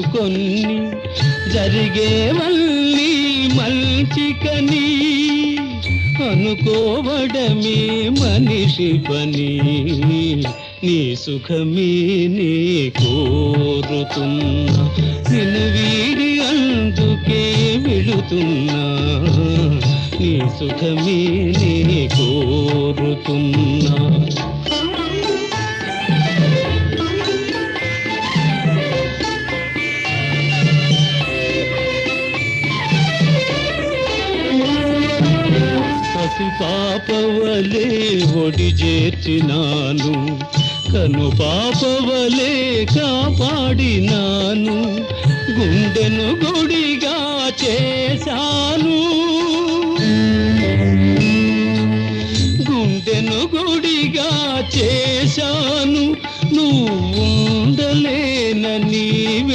కొన్ని మళ్ళీ మంచికని అనుకోవడమే మనిషి పని. నీ సుఖమే నీ కోరుతున్నా. నిన్ను వీడి అందుకే విడుతున్నా. నీ సుఖమే నీ కో పసి పాపవలే ఒడి చేర్చినాను. కను పాపవలే కాపాడినాను. గుండెను గుడిగా చేశాను. గుండెను గుడిగా చేశాను. నువ్వు